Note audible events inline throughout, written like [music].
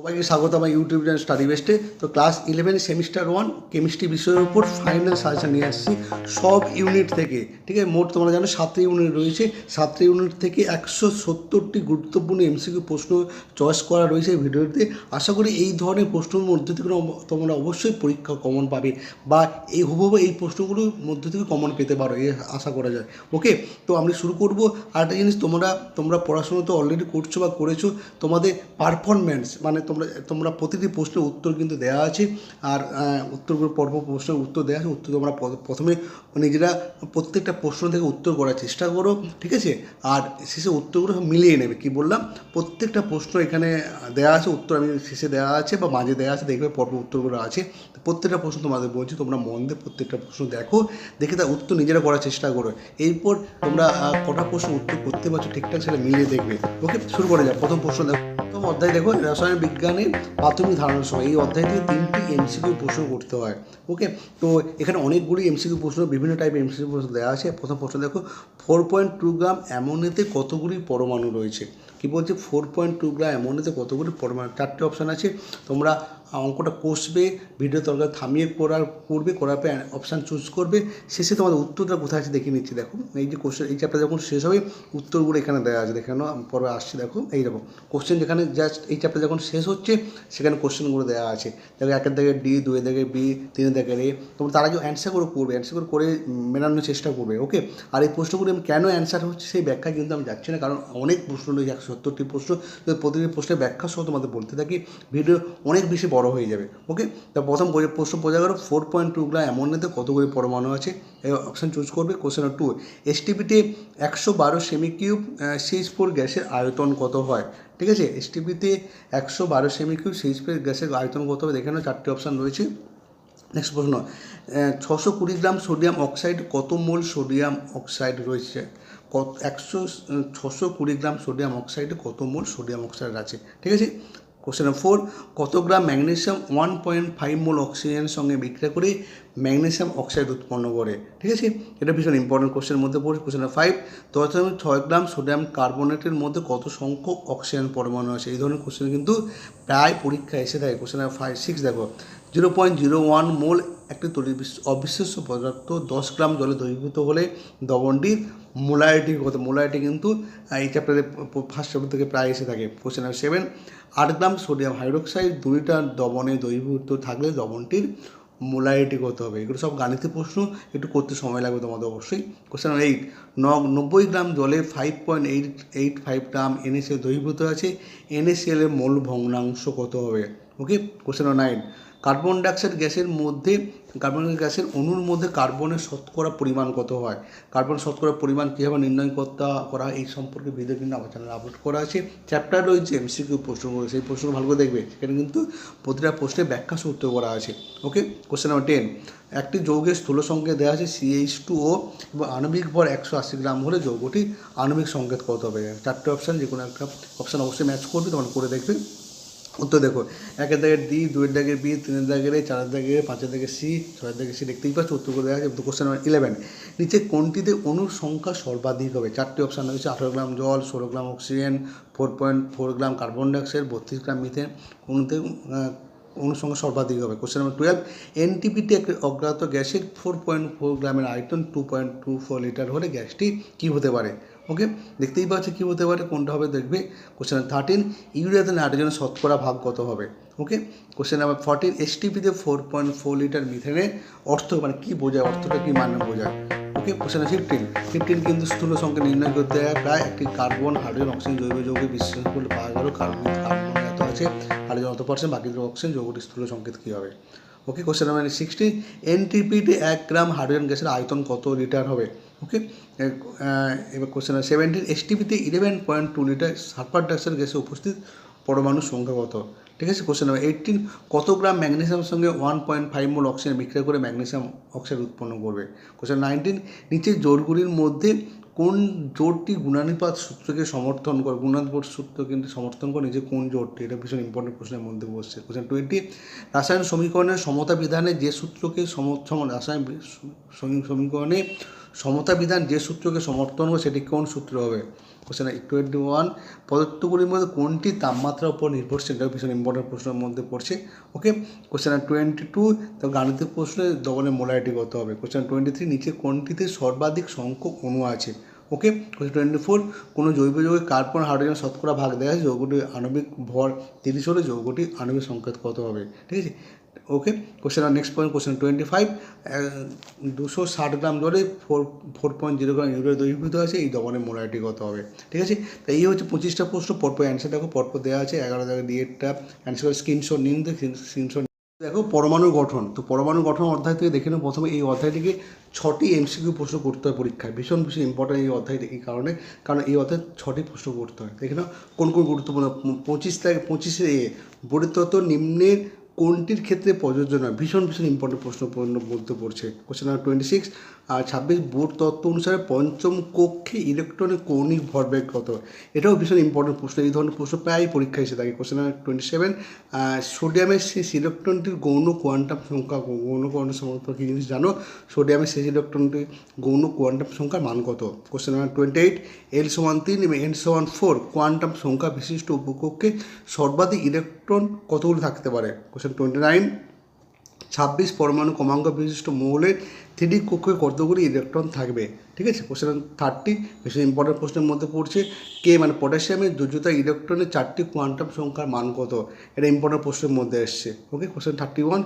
সবাইকে স্বাগত আমার ইউটিউব চ্যানেল স্টাডি বেস্টে তো class eleven semester one chemistry বিষয়ের উপর ফাইনাল সাজেশন নিয়ে আসছি সব ইউনিট থেকে। ঠিক আছে? মোট তোমরা জানো সাতটি ইউনিট রয়েছে। সাতটি ইউনিট থেকে একশো সত্তরটি গুরুত্বপূর্ণ এমসিকিউ প্রশ্ন চয়েস করা রয়েছে এই ভিডিওতে। আশা করি এই ধরনের প্রশ্নের মধ্যে থেকে তোমরা- অবশ্যই পরীক্ষা কমন পাবে বা এই হুবহু এই প্রশ্নগুলোর মধ্যে থেকে কমন পেতে পারো এই আশা করা যায়। ওকে তো আমি শুরু করব। আর একটা জিনিস তোমরা তোমরা পড়াশোনা তো অলরেডি করছ বা করেছ। তোমাদের পারফরমেন্স মানে তোমরা তোমরা প্রতিটি প্রশ্নের উত্তর কিন্তু দেওয়া আছে আর আহ, উত্তরগুলো পর্ব প্রশ্নের উত্তর দেওয়া আছে উত্তর তোমরা প্রথমে নিজেরা প্রত্যেকটা প্রশ্ন থেকে উত্তর করার চেষ্টা করো ঠিক আছে? আর শেষে উত্তরগুলো মিলিয়ে নেবে কি বললাম? প্রত্যেকটা প্রশ্ন এখানে দেওয়া আছে উত্তর আমি শেষে দেওয়া আছে বা মাঝে দেওয়া আছে দেখবে পর্ব উত্তরগুলো আছে। প্রত্যেকটা প্রশ্ন তোমাদের বলছি তোমরা মন দিয়ে প্রত্যেকটা প্রশ্ন দেখো দেখে তার উত্তর নিজেরা করার চেষ্টা করো। এরপর তোমরা কটা প্রশ্ন উত্তর করতে পারছ ঠিকঠাক সেটা মিলিয়ে দেখবে। ওকে শুরু করে যাও প্রথম প্রশ্ন দেখো প্রথম অধ্যায় দেখো রসায়ন বিজ্ঞানের প্রাথমিক ধারণা সময় এই অধ্যায় থেকে তিনটি এমসিকিউ প্রশ্ন করতে হয়। ওকে তো এখানে অনেকগুলি এমসিকিউ প্রশ্ন, বিভিন্ন টাইপের এমসিকিউ প্রশ্ন দেওয়া আছে। প্রথম প্রশ্ন, দেখো ফোর পয়েন্ট টু গ্রাম অ্যামোনিয়াতে কতগুলি পরমাণু রয়েছে? কী বলছে? ফোর পয়েন্ট টু গ্রাম অ্যামোনিয়াতে কতগুলি পরমাণু? চারটে অপশান আছে। তোমরা অঙ্কটা কষবে ভিডিও তরকার থামিয়ে করার করবে করার পর অপশান চুজ করবে। শেষে তোমাদের উত্তরটা কোথায় আছে দেখিয়ে নিচ্ছি দেখো। এই যে কোশ্চেন এই চ্যাপ্টার যখন শেষ হবে উত্তরগুলো এখানে দেওয়া আছে দেখে নাও, পরে আসছে দেখো। এই দেখো কোশ্চেন যেখানে জাস্ট এই চ্যাপ্টার যখন শেষ হচ্ছে সেখানে কোশ্চেনগুলো দেওয়া আছে। দেখো একের দিকে ডি দুই দিকে বি তিনের দিকে এ তোমরা তার আগে অ্যান্সার করে করবে অ্যান্সার করে করে চেষ্টা করবে ওকে আর এই প্রশ্নগুলো আমি কেন অ্যান্সার হচ্ছে সেই ব্যাখ্যা কিন্তু আমি যাচ্ছি না কারণ অনেক প্রশ্ন রয়েছে একশো সত্তরটি প্রশ্ন। প্রতিটি প্রশ্নের ব্যাখ্যা সহ তোমাদের বলতে থাকি ভিডিও অনেক বেশি বড় হয়ে যাবে। ওকে তা প্রথম প্রশ্ন বোঝা গেল ফোর পয়েন্ট টু গ্রাম অ্যামোনিয়াতে কতগুলি পরমাণু আছে। এই অপশান চুজ করবে কোশ্চেন টু এসটিপিতে একশো বারো সেমি কিউব সিএইচ ফোর গ্যাসের আয়তন কত হয়? ঠিক আছে? এসটিপিতে একশো বারো সেমি কিউব সিএইচ ফোর গ্যাসের আয়তন কত হবে? দেখে চারটি অপশান রয়েছে। নেক্সট প্রশ্ন ছশো কুড়ি গ্রাম সোডিয়াম অক্সাইড কত মোল সোডিয়াম অক্সাইড রয়েছে? কত একশো ছশো কুড়ি গ্রাম সোডিয়াম অক্সাইডে কত মোল সোডিয়াম অক্সাইড আছে? ঠিক আছে? কোশ্চেন ফোর কত gram magnesium one point five mole অক্সিজেনের সঙ্গে বিক্রিয়া করে ম্যাগনেশিয়াম অক্সাইড উৎপন্ন করে? ঠিক আছে? এটা ভীষণ ইম্পর্টেন্ট কোশ্চেনের মধ্যে পড়ে কোশ্চেন ফাইভ দশ দশমিক ছয় গ্রাম সোডিয়াম কার্বনেটের মধ্যে কত সংখ্যক অক্সিজেন পরমাণু আছে? এই ধরনের কোশ্চেন কিন্তু প্রায় পরীক্ষা এসে থাকে। কোশ্চেন ফাইভ সিক্স দেখো। Zero point zero one mole একটি তরি অবিশ্বাস্য পদার্থ দশ গ্রাম জলে দ্রবীভূত হলে দ্রবণটির মোলারিটি কত মোলারিটি কিন্তু এই চ্যাপ্টারে ফার্স্ট চ্যাপ্টার থেকে প্রায় এসে থাকে। কোশ্চেন নাম্বার সেভেন আট গ্রাম সোডিয়াম হাইড্রোক্সাইড দুইটা দ্রবণে দ্রবীভূত থাকলে দ্রবণটির মোলারিটি কত হবে। এগুলো সব গাণিতিক প্রশ্ন, একটু করতে সময় লাগবে তোমাদের অবশ্যই। কোশ্চেন নাম্বার এইট ন নব্বই গ্রাম জলে five point eight eight five gram NSL দ্রবীভূত আছে এনএসএল এর মোল ভগ্নাংশ কত হবে? Okay question number nine carbon dioxide গ্যাসের মধ্যে, কার্বন গ্যাসের অণুর মধ্যে কার্বনের শতকরা পরিমাণ কত হয়? কার্বন শতকরা পরিমাণ কীভাবে নির্ণয় করতে, করা, এই সম্পর্কে ভিডিও কিন্তু আমার চ্যানেলে আপলোড করা আছে। চ্যাপ্টার রয়েছে এমসিকিউ প্রশ্নগুলো সেই প্রশ্ন ভালো করে দেখবে। সেখানে কিন্তু প্রতিটা প্রশ্নের ব্যাখ্যা সহ উত্তর করা আছে। ওকে কোশ্চেন নাম্বার টেন একটি যৌগের স্থূল সংকেত দেওয়া আছে সিএইচ টু ও এবং আণবিক ভর একশো আশি গ্রাম হলে যৌগটি আণবিক সংকেত কত হবে? চারটে অপশান যে কোনো একটা অপশান অবশ্যই ম্যাচ করবে তোমার করে দেখবে। [laughs] উত্তর দেখো, একের দাগের ডি, দুয়ের দাগের বি, তিনের দাগের চারের দাগের পাঁচের দাগের সি, ছয়ের দাগের সি দেখতেই পাচ্ছ, উত্তর করে দেখা যাচ্ছে কোশ্চেন নাম্বার ইলেভেন নিচে কোনটিতে অণুর সংখ্যা সর্বাধিক হবে? চারটি অপশান রয়েছে, আঠারো গ্রাম জল, ষোলো gram oxygen four point four gram carbon dioxide বত্রিশ গ্রাম মিথেন কোনতে সংখ্যা সর্বাধিক হবে? কোশ্চেন নাম্বার টুয়েলভ এনটিপিতে একটি অজ্ঞাত গ্যাসের ফোর পয়েন্ট ফোর গ্রামের আয়তন two point two four litre হলে গ্যাসটি কী হতে পারে? ওকে দেখতেই পাচ্ছ কী হতে পারে, কোনটা হবে দেখবে? কোশ্চেন থার্টিন ইউরিয়াতে নাইট্রোজেনের শতকরা ভাগ কত হবে? ওকে কোশ্চেন নাম্বার ফোরটিন এসটিপিতে ফোর পয়েন্ট ফোর লিটার মিথেনের অর্থ মানে কী বোঝায়? অর্থটা কী মানে বোঝায়? ওকে কোশ্চেন ফিফটিন ফিফটিন কিন্তু স্থূল সংখ্যা নির্ণয় করতে প্রায় একটি কার্বন হাইড্রোজেন অক্সিজেন জৈব যৌগে বিশ্লেষণ করলে পাওয়া গেল কার্বন কার্বন এত আছে। হাইড্রোজেন অত পার্সেন্ট বাকি অক্সিজেন যৌগটি স্থূল সংকেত কী হবে? ওকে কোশ্চেন নাম্বার সিক্সটি এনটিপিতে এক গ্রাম হাইড্রোজেন গ্যাসের আয়তন কত লিটার হবে? ওকে এবার question number seventeen এসটিপিতে eleven point two litre sulphur dioxide গ্যাসে উপস্থিত পরমাণুর সংখ্যা কত? ঠিক আছে? কোশ্চেন নাম্বার এইটিন কত গ্রাম ম্যাগনেসিয়ামের সঙ্গে one point five mole oxygen বিক্রিয়া করে ম্যাগনেসিয়াম অক্সাইড উৎপন্ন করবে? কোশ্চেন নাইনটিন নিচের জোরগুলির মধ্যে কোন জোরটি গুণানুপাত সূত্রকে সমর্থন করে, গুণানুপাত সূত্র কিন্তু সমর্থন করে নিজে কোন জোরটি? এটা ভীষণ ইম্পর্টেন্ট প্রশ্নের মধ্যে বসছে। কোশ্চেন টোয়েন্টি রাসায়নিক সমীকরণের সমতা বিধানে যে সূত্রকে সম রাসায়নিক রাসায়ন সমীকরণে সমতা বিধান যে সূত্রকে সমর্থন করে সেটি কোন সূত্র হবে? কোশ্চেন টোয়েন্টি ওয়ান পদার্থগুলির মধ্যে কোনটি তাপমাত্রার উপর নির্ভরশীল? এটা ভীষণ ইম্পর্টেন্ট প্রশ্নের মধ্যে পড়ছে। ওকে কোশ্চেন টোয়েন্টি টু তো গাণিতিক প্রশ্নে দবনের মোলারিটি কত হবে। কোশ্চেন টোয়েন্টি থ্রি নিচে কোনটিতে সর্বাধিক সংখ্যক অণু আছে? ওকে কোশ্চেন টোয়েন্টি ফোর কোনো জৈব যৌগে কার্বন, হাইড্রোজেন, শতকরা ভাগ দেওয়া আছে? যৌগটির আণবিক ভর তিরিশ হলে যৌগটি আণবিক সংকেত কত হবে? ঠিক আছে? Okay question next point question twenty five দুশো ষাট গ্রাম জলে four four point zero gram urea দ্রবীভূত আছে এই দমনের মোলারিটি কত হবে, ঠিক আছে? তো এই হচ্ছে পঁচিশটা প্রশ্ন, পরপর অ্যান্সার দেখো, পরপর দেওয়া আছে, এগারো জায়গায় ডিএডটা অ্যান্সার স্ক্রিনশট নিন স্ক্রিনশট দেখো পরমাণুর গঠন, তো পরমাণুর গঠন অধ্যায় থেকে দেখে নেব প্রথমে এই অধ্যায়টিকে ছটি এমসিকিউ প্রশ্ন করতে হয় পরীক্ষায়, ভীষণ ভীষণ ইম্পর্টেন্ট এই অধ্যায়টি এই কারণে, কারণ এই অধ্যায় ছটি প্রশ্ন করতে হয়, দেখে নাও, কোন কোন গুরুত্বপূর্ণ, পঁচিশ থেকে পঁচিশে এ বরিতত্ত্ব নিম্নের কোনটির ক্ষেত্রে প্রযোজ্য নয়? ভীষণ ভীষণ ইম্পর্টেন্ট প্রশ্ন মধ্যে পড়ছে। কোশ্চেন নাম্বার টোয়েন্টি সিক্স আর ছাব্বিশ বোর্ড তত্ত্ব অনুসারে পঞ্চম কক্ষে ইলেকট্রনিক কৌণিক ভরবেগ কত? এটাও ভীষণ ইম্পর্টেন্ট প্রশ্ন। এই ধরনের প্রশ্ন প্রায়ই পরীক্ষায় এসে থাকে। কোশ্চেন নাম্বার টোয়েন্টি সেভেন সোডিয়ামের শেষ ইলেকট্রনটির গৌণ কোয়ান্টাম সংখ্যা গৌণ কোয়ান্টাম সংখ্যা কী জিনিস জানো? সোডিয়ামের শেষ ইলেকট্রনটির গৌণ কোয়ান্টাম সংখ্যার মান কত? Question number twenty eight L সমান তিন এবং এন সমান ফোর কোয়ান্টাম সংখ্যা বিশিষ্ট উপকক্ষে সর্বাধিক ইলেকট্রন কতগুলো থাকতে পারে? কোশ্চেন টোয়েন্টি নাইন ছাব্বিশ পরমাণু ক্রমাঙ্ক বিশিষ্ট মৌলের থ্রি কক্ষে কতগুলি ইলেকট্রন থাকবে। ঠিক আছে? কোশ্চেন থার্টি ভীষণ ইম্পর্টেন্ট প্রশ্নের মধ্যে পড়ছে। কে মানে পটাশিয়ামের যোজ্যতা ইলেকট্রনের চারটি কোয়ান্টাম সংখ্যার মান কত? এটা ইম্পর্টেন্ট প্রশ্নের মধ্যে এসছে। ওকে কোশ্চেন থার্টি ওয়ান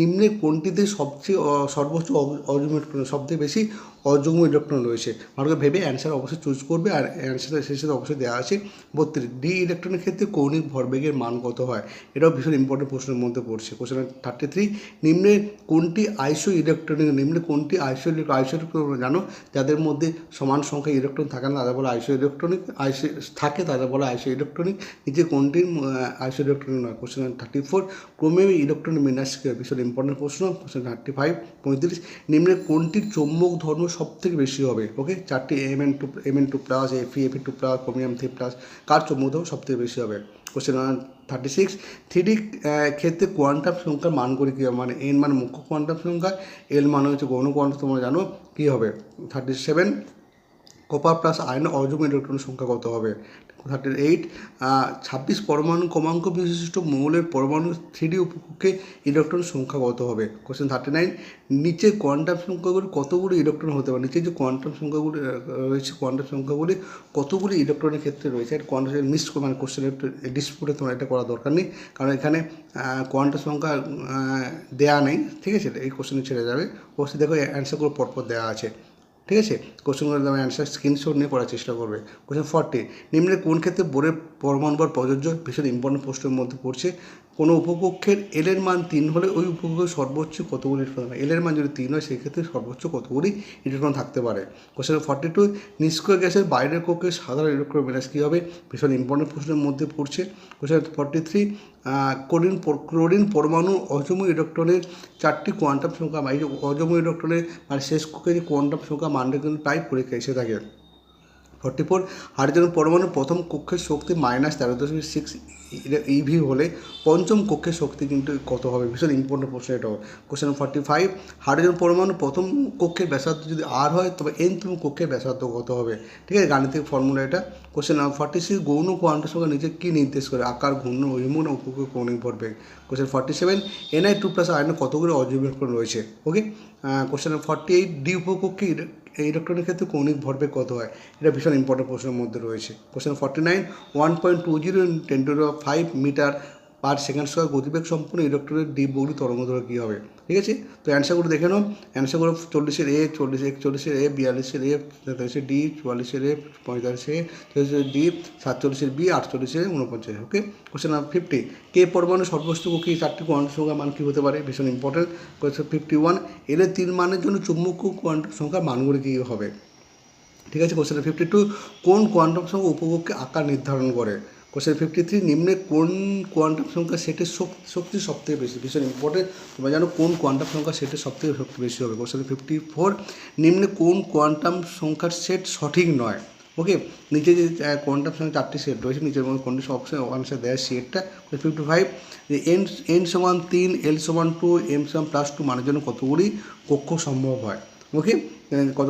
নিম্নে কোনটিতে সবচেয়ে সর্বোচ্চ অযুগ্ম ইলেকট্রন সবথেকে বেশি অযুগ্ম ইলেকট্রন রয়েছে? ভালো ভেবে অ্যান্সার অবশ্যই চুজ করবে আর অ্যান্সার শেষে অবশ্যই দেওয়া আছে। বত্রিশ ডি ইলেকট্রনের ক্ষেত্রে কৌণিক ভরবেগের মান কত হয়? এটাও ভীষণ ইম্পর্টেন্ট প্রশ্নের মধ্যে পড়ছে। কোশ্চেন থার্টি থ্রি নিম্নে কোনটি আইসো ইলেকট্রনিক নিম্নে কোনটি আইসো আইসো জানো? যাদের মধ্যে সমান সংখ্যা ইলেকট্রন থাকে না, তাদের বলে আইসো ইলেকট্রনিক আইসো থাকে, তাদের বলে আইসো ইলেকট্রনিক নিচে কোনটির আইসো ইলেকট্রনিক নয় কোশ্চেন থার্টি ফোর ক্রমে ইলেকট্রনিক বিন্যাস কী? ভীষণ ইম্পর্টেন্ট প্রশ্ন কোশ্চেন থার্টি ফাইভ পঁয়ত্রিশ। নিম্নে কোনটির চৌম্বক ধর্ম সব থেকে বেশি হবে? ওকে চারটি M N two M N two plus এফি এফি two plus chromium three plus কার চৌম্বক ধর্ম সব থেকে বেশি হবে? Question thirty six three D ক্ষেত্রে কোয়ান্টাম সংখ্যার মান করে কী হবে? মানে এন মানে মুখ্য কোয়ান্টাম সংখ্যা এল মানে হচ্ছে গৌণ কোয়ান্টাম তোমরা জানো কী হবে? Thirty seven copper plus ion অযুগ্ম ইলেকট্রনের সংখ্যা কত হবে? থার্টি এইট ছাব্বিশ পরমাণু ক্রমাঙ্ক বিশিষ্ট মৌলের পরমাণু থ্রিডি উপকক্ষে ইলেকট্রন সংখ্যা কত হবে? কোশ্চেন থার্টি নাইন নিচে কোয়ান্টাম সংখ্যাগুলি কতগুলি ইলেকট্রন হতে পারে? নিচে যে কোয়ান্টাম সংখ্যাগুলি রয়েছে কোয়ান্টাম সংখ্যাগুলি, কতগুলি ইলেকট্রনের ক্ষেত্রে রয়েছে? আর কোয়ান্টাম মিস মানে কোশ্চেন ডিসপুটে তোমার এটা করা দরকার নেই। কারণ এখানে কোয়ান্টাম সংখ্যা দেয়া নেই। ঠিক আছে? এই কোশ্চেনে ছেড়ে যাবে। অবশ্যই দেখো অ্যান্সারগুলো পরপর দেওয়া আছে। ঠিক আছে? কোশ্চেনগুলো তোমার অ্যান্সার স্ক্রিনশট নিয়ে পড়ার চেষ্টা করবে। কোশ্চেন ফর্টি নিম্নে কোন ক্ষেত্রে বোর্ডের পরমাণু বা প্রযোজ্য ভীষণ ইম্পর্টেন্ট প্রশ্নের মধ্যে পড়ছে? কোনো উপকক্ষের এলের মান তিন হলে ওই উপকক্ষের সর্বোচ্চ কতগুলি ইলেকট্রন থাকে এলের মান যদি তিন হয়, সেক্ষেত্রে সর্বোচ্চ কতগুলি ইলেকট্রন থাকতে পারে? কোশ্চেন ফর্টি টু নিষ্ক্রিয় গ্যাসের বাইরের কক্ষে সাধারণ ইলেকট্রন বিন্যাস কী হবে ভীষণ ইম্পর্টেন্ট প্রশ্নের মধ্যে পড়ছে। Question forty three chlorine chlorine পরমাণু অযুম ইলেকট্রনের চারটি কোয়ান্টাম সংখ্যা যে অযুম ইলেকট্রনের মানে শেষ কক্ষে যে কোয়ান্টাম সংখ্যা মানটা কিন্তু প্রায় পরীক্ষা এসে থাকে। Forty four. হাইড্রোজেন পরমাণু প্রথম কক্ষের শক্তি মাইনাস তেরো দশমিক সিক্স ইভি হলে পঞ্চম কক্ষের শক্তি কিন্তু কত হবে? ভীষণ ইম্পর্টেন্ট প্রশ্ন এটাও কোশ্চেন ফর্টি ফাইভ হাইড্রোজেন পরমাণু প্রথম কক্ষের ব্যাসার্ধ যদি আর হয়, তবে এনতম কক্ষের ব্যাসার্ধ কত হবে? ঠিক আছে, গাণিতিক ফর্মুলা এটা। কোশ্চেন ফর্টি সিক্স গৌণ কোয়ান্টাম সংখ্যা নিজে কী নির্দেশ করে? আকার, ঘূর্ণ অভিমুন ও উপকূল কৌণিক ভরবেগ question forty seven NI two plus আয়নে কতগুলো অজৈব রয়েছে? Okay question forty eight D উপকক্ষে ইলেকট্রনের ক্ষেত্রে কৌণিক ভরবেগ কত হয়? এটা ভীষণ ইম্পর্টেন্ট প্রশ্নের মধ্যে রয়েছে। Question forty nine one point two zero ten two five metre per second square গতিবেগ সম্পূর্ণ ইলেকট্রনের ডি বগলি তরঙ্গ ধরে কী হবে? ঠিক আছে? তো অ্যান্সারগুলো দেখে নাও। অ্যান্সারগুলো চল্লিশের এ চল্লিশ একচল্লিশের এ বিয়াল্লিশের এ তেতাল্লিশের ডি চুয়াল্লিশের এ পঁয়তাল্লিশের এ তেতাল্লিশের ডি সাতচল্লিশের বি আটচল্লিশের উনপঞ্চাশ okay question number fifty K পরমাণু সর্বোচ্চ কক্ষে চারটি কোয়ান্টাম সংখ্যা মান কী হতে পারে? ভীষণ ইম্পর্টেন্ট কোশ্চেন ফিফটি ওয়ানের তিন মানের জন্য চুম্বকীয় কোয়ান্টাম সংখ্যার মানগুলি কী হবে? ঠিক আছে? কোশ্চেন ফিফটি টু কোন কোয়ান্টাম সংখ্যা উপভোগকে আকার নির্ধারণ করে? কোশ্চেন ফিফটি থ্রি নিম্নে কোন কোয়ান্টাম সংখ্যা সেটের শক- শক্তি সবথেকে বেশি? ভীষণ ইম্পর্টেন্ট তোমরা জানো কোন কোয়ান্টাম সংখ্যা সেটের সবথেকে শক্তি বেশি হবে? কোশ্চেন ফিফটি ফোর নিম্নে কোন কোয়ান্টাম সংখ্যার সেট সঠিক নয়? ওকে নিচে যে কোয়ান্টাম সংখ্যা চারটি সেট রয়েছে, নিচের মধ্যে কোনটি অপশন আনসার দেয় সেটটা ফিফটি ফাইভ যে এন এন সমান তিন এল সমান টু এম সমান প্লাস টু মানের জন্য কতগুলি কক্ষ সম্ভব হয়? ওকে কত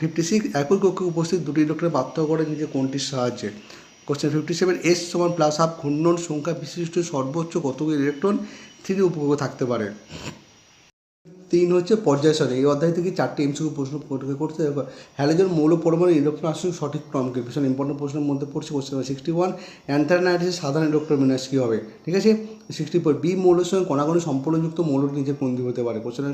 ফিফটি সিক্স একই কক্ষে উপস্থিত দুটি ইলেকট্রনের পার্থক্য করে নিজে কোনটির সাহায্যে। কোশ্চেন ফিফটি সেভেন এস সমান প্লাস হাফ ঘূর্ণন সংখ্যা বিশিষ্ট সর্বোচ্চ কতগুলি ইলেকট্রন থ্রি উপগ্রহ থাকতে পারে। তিন হচ্ছে পর্যায় সারণী। এই অধ্যায় থেকে চারটি এমসিকিউ প্রশ্ন করতে হবে। হ্যালোজেন মৌল পরমাণু ইলেকট্রন আসলে সঠিক ক্রমকে ভীষণ ইম্পর্টেন্ট প্রশ্নের মধ্যে পড়ছে কোশ্চেন সিক্সটি ওয়ান অ্যান্থারনাইটিসের সাধারণ ইলেকট্রন বিন্যাস কী হবে? ঠিক আছে? সিক্সটি ফোর বি মৌলের সঙ্গে কণাকণি সম্পর্কযুক্ত মৌলটি নিচে কোনটি হতে পারে? কোশ্চেন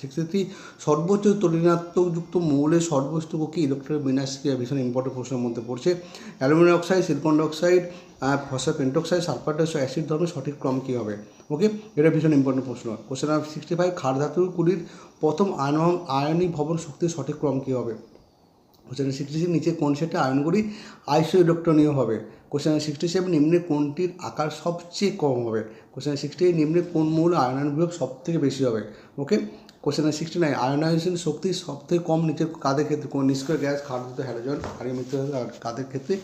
সিক্সটি থ্রি সর্বোচ্চ তরিণাত্মকযুক্ত মৌলের সর্বোচ্চ কক্ষে ইলেকট্রনের বিন্যাস কী? ভীষণ ইম্পর্টেন্ট প্রশ্নের মধ্যে পড়ছে। Aluminium oxide silicon dioxide phosphate pentoxide sulphur dioxide acid ধর্মের সঠিক ক্রম কী হবে? ওকে এটা ভীষণ ইম্পর্টেন্ট প্রশ্ন। কোশ্চেন নাম্বার সিক্সটি ফাইভ ক্ষার ধাতুগুলির প্রথম আয়ন আয়নিক ভবন শক্তির সঠিক ক্রম কী হবে? কোশ্চেন সিক্সটি সিক্স নিচে কোন সেটে আয়নগুলি আইসো ইলেকট্রনীয় হবে। কোশ্চেন সিক্সটি সেভেন নিম্নে কোনটির আকার সবচেয়ে কম হবে? কোশ্চেন সিক্সটি এইট নিম্নে কোন মূল আয়নায়ন বিভব সব থেকে বেশি হবে? Okay question sixty nine ionisation শক্তি সব থেকে কম নিচের কাদের ক্ষেত্রে? কোন নিষ্ক্রিয় গ্যাস খাদ্য হ্যালোজন ক্ষারীয় মৃত্যু আর কাদের ক্ষেত্রে?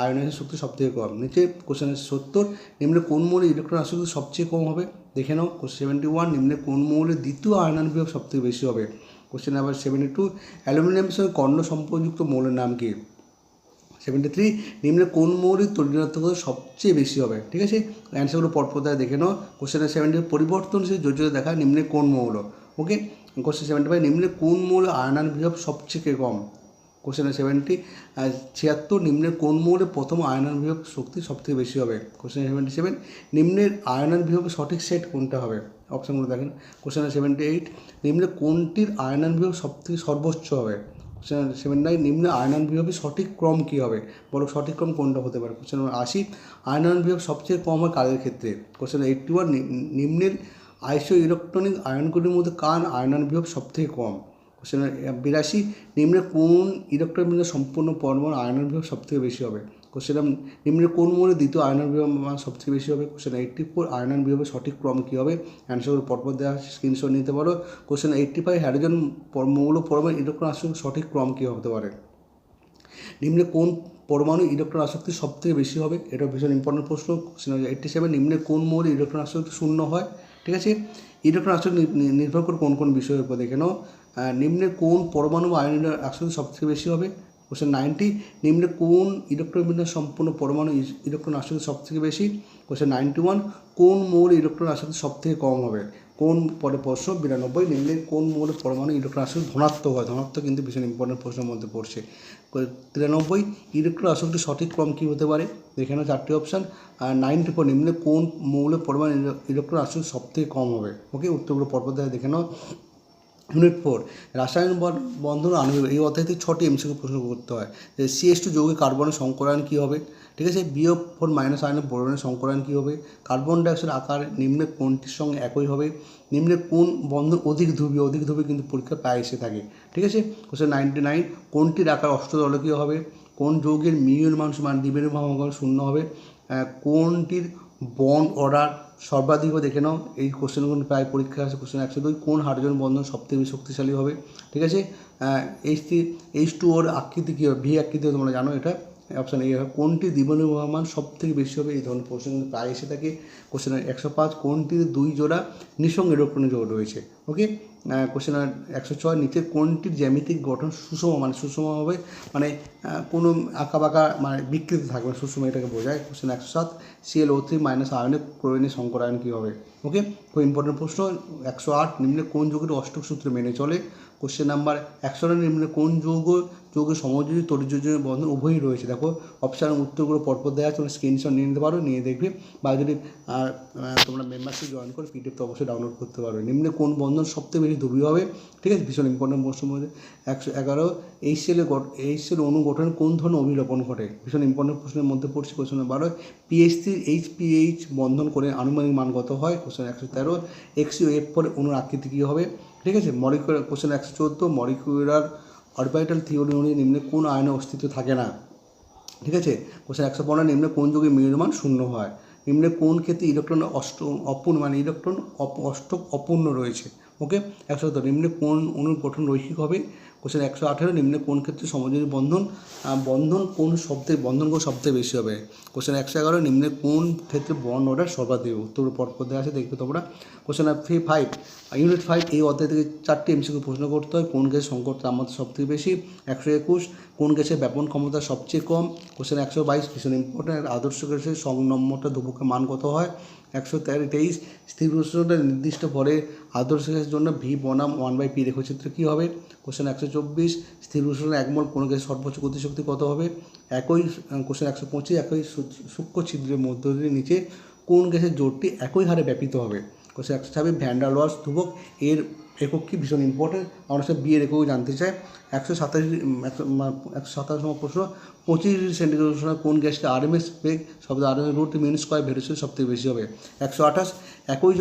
আয়নাইজেশন শক্তি সবথেকে কম। নিচে কোশ্চেন সত্তর, নিম্নে কোন মৌলের ইলেকট্রন আসক্তি সবচেয়ে কম হবে? দেখে নাও কোশ্চেন সেভেন্টি ওয়ান নিম্নে কোন মৌলের দ্বিতীয় আয়নান বিভব সব থেকে বেশি হবে? কোশ্চেন নাম্বার সেভেন্টি টু অ্যালুমিনিয়ামের সঙ্গে কর্ণ সম্পর্কযুক্ত মৌলের নাম কি? সেভেন্টি থ্রি নিম্নে কোন মৌলিক তরিণাত্মকতা সবচেয়ে বেশি হবে? ঠিক আছে? অ্যান্সারগুলো পরপর দেখে নাও। কোশ্চেন সেভেন্টি পরিবর্তনশীল যোজ্যতা দেখা, নিম্নে কোন মৌল? ওকে কোশ্চেন সেভেন্টি ফাইভ নিম্নে কোন মৌল আয়নান বিভব সবচেয়ে কম? কোশ্চেন সেভেন্টি ছিয়াত্তর নিম্নের কোন মৌলে প্রথম আয়নান বিভব শক্তি সবথেকে বেশি হবে? কোশ্চেন সেভেন্টি সেভেন নিম্নের আয়নান বিভবের সঠিক সেট কোনটা হবে? অপশানগুলো দেখেন। কোশ্চেন সেভেন্টি এইট নিম্নে কোনটির আয়নান বিভব সবথেকে সর্বোচ্চ হবে? কোশ্চেন সেভেন নাইন নিম্নে আয়নান বিভবের সঠিক ক্রম কী হবে? বলো, সঠিক ক্রম কোনটা হতে পারে? কোশ্চেন নম্বর আশি আয়নান বিভব সবচেয়ে কম হয় কাদের ক্ষেত্রে? কোশ্চেন এইটটি ওয়ান নিম্নের আইসো ইলেকট্রনিক আয়নগুলির মধ্যে কার আয়নান বিভব সবথেকে কম? কোশ্চেন বিরাশি নিম্নে কোন ইলেকট্রন বিন্দু সম্পূর্ণ পরমাণু আয়নের বিভাগ সবথেকে বেশি হবে? কোশ্চেন নিম্নে কোন মৌলের দ্বিতীয় আয়নের বিভাগ সবথেকে বেশি হবে? কোশ্চেন এইটটি ফোর আয়নন বিভাগের সঠিক ক্রম কী হবে? অ্যান্সারগুলো পরপর দেওয়া স্ক্রিনশট নিতে পারো। কোশ্চেন এইটটি ফাইভ হাইড্রোজেন মৌল পরমাণু ইলেকট্রন আসলে সঠিক ক্রম কী হতে পারে? নিম্নে কোন পরমাণু ইলেকট্রন আসক্তি সবথেকে বেশি হবে? এটা ভীষণ ইম্পর্টেন্ট প্রশ্ন। এইটটি সেভেন নিম্নে কোন মৌল ইলেকট্রন আসক্তি শূন্য হয়? ঠিক আছে? ইলেকট্রন আসক্তি নির্ভর করে কোন কোন বিষয়ের উপর দেখে নাও। নিম্নে কোন পরমাণু আয়ন আসক্তি সবথেকে বেশি হবে? কোশ্চেন নাইনটি নিম্নে কোন ইলেকট্রন সম্পূর্ণ পরমাণু ইলেকট্রন আসক্তি সবথেকে বেশি? কোশ্চেন নাইনটি ওয়ান কোন মৌল ইলেকট্রন আসক্তি সবথেকে কম হবে? কোন পরে প্রশ্ন? বিরানব্বই নিম্নে কোন মৌলের পরমাণু ইলেকট্রন আসক্তি ধনাত্মক হয়? ধনাত্মক কিন্তু ভীষণ ইম্পর্টেন্ট প্রশ্নের মধ্যে পড়ছে। তিরানব্বই, ইলেকট্রন আসক্তি সঠিক ক্রম কী হতে পারে? এখানে চারটি অপশান আর নাইনটি ফোর নিম্নে কোন মৌলের পরমাণু ইলেকট্রন আসক্তি সবথেকে কম হবে? ওকে উত্তরগুলো পরপর দেখে নাও। ইউনিট ফোর রাসায়নিক বন্ধন আণবিক এই অধ্যায়তে ছটি এমসিকিউ প্রশ্ন করতে হয়। সিএস টু যৌগে কার্বনের সংকরায়ন কী হবে? ঠিক আছে? বিও ফোর মাইনাস আয়নের বোরনের সংকরায়ন কী হবে? কার্বন ডাইঅক্সাইড আকার, নিম্নে কোনটির সঙ্গে একই হবে? নিম্নে কোন বন্ধন অধিক ধ্রুবীয় অধিক ধ্রুবী কিন্তু পরীক্ষা প্রায় এসে থাকে। ঠিক আছে? কোশ্চেন নাইনটি নাইন কোনটির আকার অষ্টদলকীয় হবে? কোন যৌগের মিউর মানুষ মান দ্বিমেরু ভাঙন শূন্য হবে? কোনটির বন্ড অর্ডার সর্বাধিক দেখে নাও। এই কোশ্চেনগুলো প্রায় পরীক্ষা আছে কোশ্চেন একশো দুই। কোন হাইড্রোজেন বন্ধন সবথেকে বেশি শক্তিশালী হবে? ঠিক আছে? এইচ থ্রি এইচ টু ওর আকৃতি কী হবে? ভি আকৃতি তোমরা জানো এটা। অপশান এ হবে, কোনটি দ্বিবন্ধন মান সব থেকে বেশি হবে? এই ধরনের প্রশ্ন প্রায় এসে থাকে। কোশ্চেন একশো পাঁচ, কোনটির দুই জোড়া নিঃসঙ্গ ইলেকট্রনিক জোড় রয়েছে? ওকে কোশ্চেন একশো ছয় নিচে কোনটির জ্যামিতিক গঠন সুষম? মানে সুষম হবে মানে কোনো আঁকা বাঁকা মানে বিকৃতি থাকবে সুষম এটাকে বোঝায়। কোশ্চেন একশো সাত সিএল ও থ্রি মাইনাস আয়নের ক্লোরিনের সংকরায়ন কী হবে? ওকে খুব ইম্পর্টেন্ট প্রশ্ন। একশো আট নিম্নে কোন যুগের অষ্টক সূত্র মেনে চলে? কোশ্চেন নাম্বার একশো নয় নিম্নে কোন যৌগ, যৌগের সমযোজী তরিযোজনের বন্ধন উভয়ই রয়েছে? দেখো অপশান উত্তরগুলো পরপর দেওয়া আছে। তোমরা স্ক্রিনশট নিয়ে নিতে পারো, নিয়ে দেখবে। বা যদি তোমরা মেম্বারশিপ জয়েন করে পিডিএফ তো অবশ্যই ডাউনলোড করতে পারবে নিম্নে কোন বন্ধন সবথেকে বেশি ধ্রুবীয় হবে। ঠিক আছে? ভীষণ ইম্পর্টেন্ট প্রশ্ন মধ্যে একশো এগারো, এই সেলে এই সেল অনুগঠন কোন ধরনের অভিলোপন ঘটে? ভীষণ ইম্পর্টেন্ট প্রশ্নের মধ্যে পড়ছে কোশ্চেন বারো। পিএইচ থ্রি এইচ পিএইচ বন্ধন করে আনুমানিক মান কত হয়? কোশ্চেন একশো তেরো। এক্সিও এফ পরে অনুর আকৃতি কী হবে? ঠিক আছে? মলিকুলার কোশ্চেন একশো চোদ্দ। মলিকুলার অরবাইটাল থিওরি অনুযায়ী নিম্নে কোন আয়নের অস্তিত্ব থাকে না? ঠিক আছে? কোশ্চেন একশো পনেরো। নিম্নে কোন যুগে মিউরমান শূন্য হয়? নিম্নে কোন ক্ষেত্রে ইলেকট্রন অষ্ট অপূর্ণ মানে ইলেকট্রন অষ্টক অপূর্ণ রয়েছে? ওকে? একশো নিম্নে কোন অনুর গঠন রৈখিক হবে? কোশ্চেন একশো আঠেরো, নিম্নে কোন ক্ষেত্রে সমযোজী বন্ধন? বন্ধন কোন শব্দে বন্ধন কোন শব্দে বেশি হবে? কোশ্চেন একশো এগারো, নিম্নে কোন ক্ষেত্রে বন্ড অর্ডার সর্বাধিক? উত্তর দেওয়া আছে, দেখবে তোমরা। কোশ্চেন ফি ফাইভ ইউনিট ফাইভ এই অধ্যায় থেকে চারটি এমসিকিউ প্রশ্ন করতে হয়। কোন গ্যাসের সংকট তাপমাত্রা সবথেকে বেশি? একশো একুশ, কোন গ্যাসের ব্যাপন ক্ষমতা সবচেয়ে কম? কোশ্চেন একশো বাইশ, ভীষণ ইম্পর্টেন্ট আদর্শ গ্যাসের সংনম্বরটা দুপক্ষে মান কত হয়? একশো তেরো তেইশ স্থির প্রশ্নটা নির্দিষ্ট ভরের আদর্শ গ্যাসের জন্য ভি বনাম ওয়ান বাই পি রেখচিত্র কী হবে? কোশ্চেন একশো চব্বিশ, স্থির প্রশ্ন একমল কোনো গ্যাসের সর্বোচ্চ গতিশক্তি কত হবে? একই কোশ্চেন একশো পঁচিশ, একই সূক্ষ্ম ছিদ্রের মধ্য দিয়ে নিচে কোন গ্যাসের জোরটি একই হারে ব্যাপিত হবে? কোশ্চেন একশো ছাব্বিশ ভ্যান্ডালওয়ার্স ধ্রুবক এর একক কি ভীষণ ইম্পর্টেন্ট আমরা সব বিয়ের এককও জানতে চাই। একশো সাতাশ একশো সাতাশ নম্বর প্রশ্ন, পঁচিশ সেন্টিগ্রেড সময় কোন গ্যাসটা আরএমএস বেগ, শব্দ RMS root mean square variation সবথেকে বেশি হবে। একশো আঠাশ, একই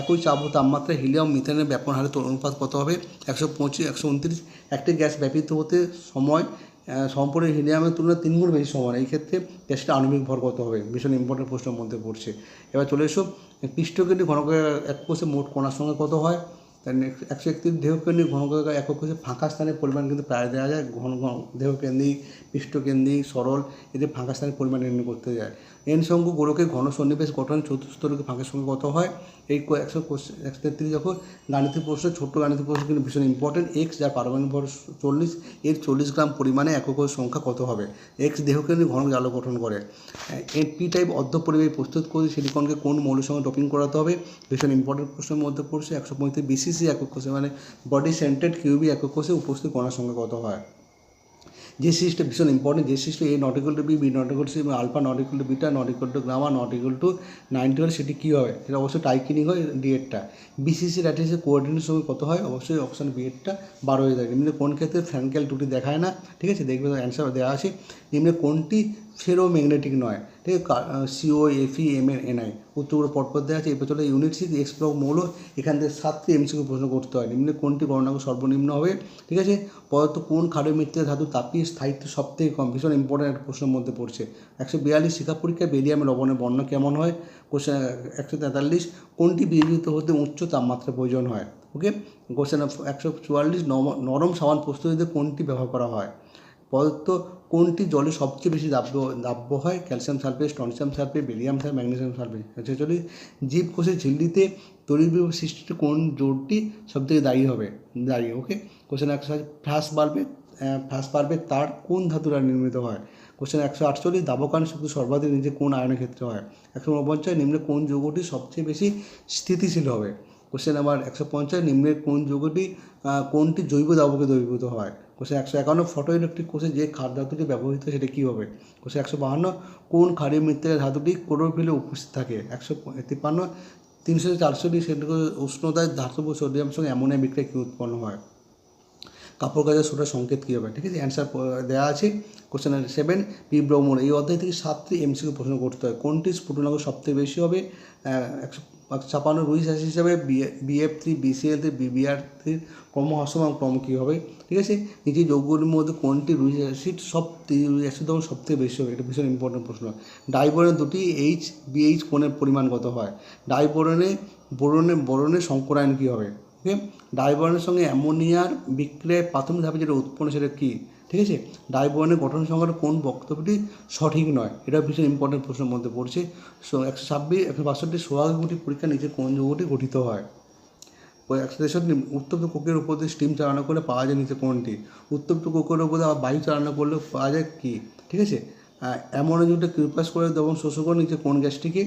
একই চাপ ও তাপমাত্রা হিলিয়াম মিথেনের ব্যাপন হারে অনুপাত কত হবে? একশো পঁচিশ, একশো উনত্রিশ, একটি গ্যাস ব্যাপিত হতে সময় সম্পূর্ণ হিলিয়ামের তুলনায় তিনগুণ বেশি সমান। এই ক্ষেত্রে গ্যাসটা আণবিক ভর কত হবে? ভীষণ ইম্পর্টেন্ট প্রশ্নের মধ্যে পড়ছে। এবার চলে এসো, পৃষ্ঠকেন্দ্রিক ঘনকের এক কোষে মোট কণার সঙ্গে কত হয়? তার একশো একত্রিশ দেহকেন্দ্রিক ঘনক একক কোষে ফাঁকা স্থানের পরিমাণ কিন্তু প্রায় দেওয়া যায়। ঘন ঘন দেহকেন্দ্রিক, পৃষ্ঠকেন্দ্রিক, সরল এদের ফাঁকা স্থানের পরিমাণ নির্ণয় করতে যায়। এন সংখ্য গোলকের ঘন সন্নিবেশ গঠন চতুস্তরকে ফাঁকের সঙ্গে কত হয়। এই একশো একশো তেত্রিশ যখন গাণিতিক প্রশ্ন, ছোট্ট গাণিতিক প্রশ্ন কিন্তু ভীষণ ইম্পর্টেন্ট এক্স যার পারমাণবিক ভর চল্লিশ, এর চল্লিশ গ্রাম পরিমাণে একক সংখ্যা কত হবে? এক্স দেহকেন্দ্রিক ঘন জাল গঠন করে। এর পি টাইপ অর্ধপরিবাহী প্রস্তুত করে সিলিকনকে কোন মৌলের সঙ্গে ডপিং করাতে হবে? ভীষণ ইম্পর্টেন্ট প্রশ্নের মধ্যে পড়ছে। একশো পঁয়ত্রিশ বিসিসি একক কোষে মানে বডি সেন্টেড কিউবি একক কোষে উপস্থিত কণার সঙ্গে কত হয়। যে সিরিজটা ভীষণ ইম্পর্টেন্ট যে সিরিজটা A not equal to B B not equal to alpha not equal to beta not equal to gamma not equal to ninety হলে সেটি কী হবে? সেটা অবশ্যই টাইকিনিং হয় ডিএডটা বিসিসি র্যাটিসের কোঅর্ডিনেটের সঙ্গে কত হয়? অবশ্যই অপশান বিএডটা বারো হয়ে থাকে নিম্নে কোন ক্ষেত্রে ফ্র্যাঙ্কেল টুটি দেখায় না, ঠিক আছে? দেখবে অ্যান্সার দেওয়া আছে। নিম্নে কোনটি ফেরো ম্যাগনেটিক নয়। ঠিক আছে? CO Fe M N Ni উত্তরগুলো পরপর দেওয়া আছে। এরপর চলে ইউনিট সিক্স এক্স ব্লক মৌল। এখান থেকে সাতটি এমসিকিউ প্রশ্ন করতে হয়। নিম্নে কোনটি গণনাঙ্ক সর্বনিম্ন হবে? ঠিক আছে? পদার্থ কোন ক্ষারীয় মিত্রের ধাতু তাপীয় স্থায়িত্ব সবথেকে কম? ভীষণ ইম্পর্টেন্ট একটা প্রশ্নের মধ্যে পড়ছে। একশো বিয়াল্লিশ শিক্ষা পরীক্ষায় বেরিয়ামে লবণের বর্ণ কেমন হয়? কোশ্চেন একশো তেতাল্লিশ। কোনটি বিয়োজিত হতে উচ্চ তাপমাত্রা প্রয়োজন হয়? ওকে কোশ্চেন একশো চুয়াল্লিশ। নরম সাবান প্রস্তুতিতে কোনটি ব্যবহার করা হয়? পদার্থ কোনটি জলে সবচেয়ে বেশি দাব্য দাব্য হয়? Calcium sulphate strontium sulphate barium sulphate, magnesium sulphate. আচ্ছা চলি। জীবকোষের ঝিল্লিতে তড়িৎবিভব সৃষ্টিতে কোন জোরটি সবথেকে দায়ী হবে? দায়ী ওকে কোশ্চেন একশো ফ্লাস বাল্বে ফ্লাস বাল্বে তার কোন ধাতুরা নির্মিত হয়? কোশ্চেন একশো আটচল্লিশ দাবকান শক্তি সর্বাধিক নিচে কোন আয়নের ক্ষেত্রে হয়? একশো উনপঞ্চাশ, নিম্নে কোন যৌগটি সবচেয়ে বেশি স্থিতিশীল হবে? কোশ্চেন নাম্বার একশো পঞ্চাশ নিম্নের কোন যৌগটি কোনটি জৈব দাবকে দ্রবীভূত হয়? কোশ্চেন একশো একান্ন ফটো ইলেকট্রিক কোষে যে খাদ্য ধাতুটি ব্যবহৃত সেটা কী হবে? কোশ্চেন একশো বাহান্ন, কোন ক্ষারীয় মৃত্তিকা ধাতুটি ক্লোরোফিলে উপস্থিত থাকে? একশো তিপ্পান্ন, তিনশো চারশো সেন্টিগ্রেড উষ্ণতায় ধাতব সোডিয়াম সঙ্গে অ্যামোনিয়া বিক্রিয়া কী উৎপন্ন হয়? কাপড় কাজের সোটার সংকেত কী হবে? ঠিক আছে অ্যান্সার দেওয়া আছে কোশ্চেন সেভেন পি ব্রহ্মণ এই অধ্যায় থেকে সাতটি এমসিকিউ প্রশ্ন করতে হয়। কোনটি স্ফুটনাঙ্ক সবথেকে বেশি হবে? একশো ছাপান্ন রুইস রাশি হিসাবে BF three BCl three BBr থ্রির ক্রম হ্রস্ব এবং ক্রম কী হবে? ঠিক আছে? নিচে যৌগগুলির মধ্যে কোনটি রুইস অ্যাসিড সব রুইস অ্যাসিড তখন সবথেকে বেশি হবে। এটা ভীষণ ইম্পর্টেন্ট প্রশ্ন। ডাইবোরনের দুটি এইচ বিএইচ কোণের পরিমাণ কত হয়? ডাইবোরনে বোরনে বোরনের সংকরায়ন কী হবে? ওকে ডাইবোরনের সঙ্গে অ্যামোনিয়ার বিক্রিয়ায় প্রাথমিক ধাপে যেটা উৎপন্ন সেটা কী? ঠিক আছে? ডাইবোরনের গঠন সংক্রান্ত কোন বক্তব্যটি সঠিক নয়? এটা ভীষণ ইম্পর্টেন্ট প্রশ্নের মধ্যে পড়ছে। সো একশো ছাব্বিশ, একশো বাষট্টি সোহাগুটি পরীক্ষা নিচে কোন যৌগটি গঠিত হয়? একশো তেষট্টি, উত্তপ্ত কোকের উপর দিয়ে স্টিম চালানো করলে পাওয়া যায় নিচে কোনটি? উত্তপ্ত কোকের উপর আবার বায়ু চালানো করলে পাওয়া যায় কী? ঠিক আছে? অ্যামোনিয়ামটা ক্রিপাস করে এবং শোষণ করে নিচে কোন গ্যাসটিকে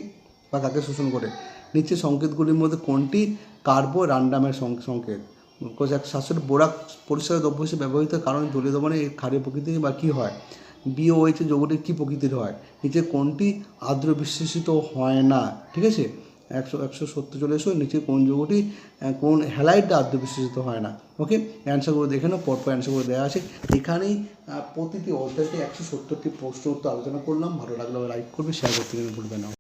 বা কাকে শোষণ করে? নিচে সংকেতগুলির মধ্যে কোনটি? কার্বো রান্ডামের সংকেত। এক সাতষট্টি বোরাক পরিষ্কার দ্রব্য হিসেবে ব্যবহৃত কারণ জলীয় দমনে এই ক্ষারীয় প্রকৃতি বা কী হয়? বিওএইচ যৌগটি কী প্রকৃতির হয়? নিচে কোনটি আর্দ্র বিশ্লেষিত হয় না? ঠিক আছে? একশো একশো সত্তর চলে এসো। নিচে কোন যৌগটি কোন হ্যালাইটটা আর্দ্র বিশ্লেষিত হয় না? ওকে অ্যান্সারগুলো দেখে নাও, পরপর অ্যান্সারগুলো দেওয়া আছে। এখানেই প্রতিটি অধ্যায়তে একশো সত্তরটি প্রশ্ন উত্তর আলোচনা করলাম। ভালো লাগলে লাইক করবে শেয়ার করতে কিন্তু ভুলবে না।